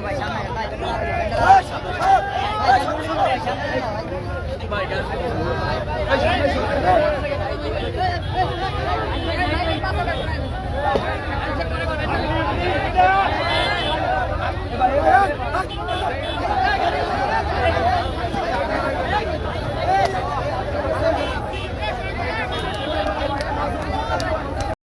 ভাই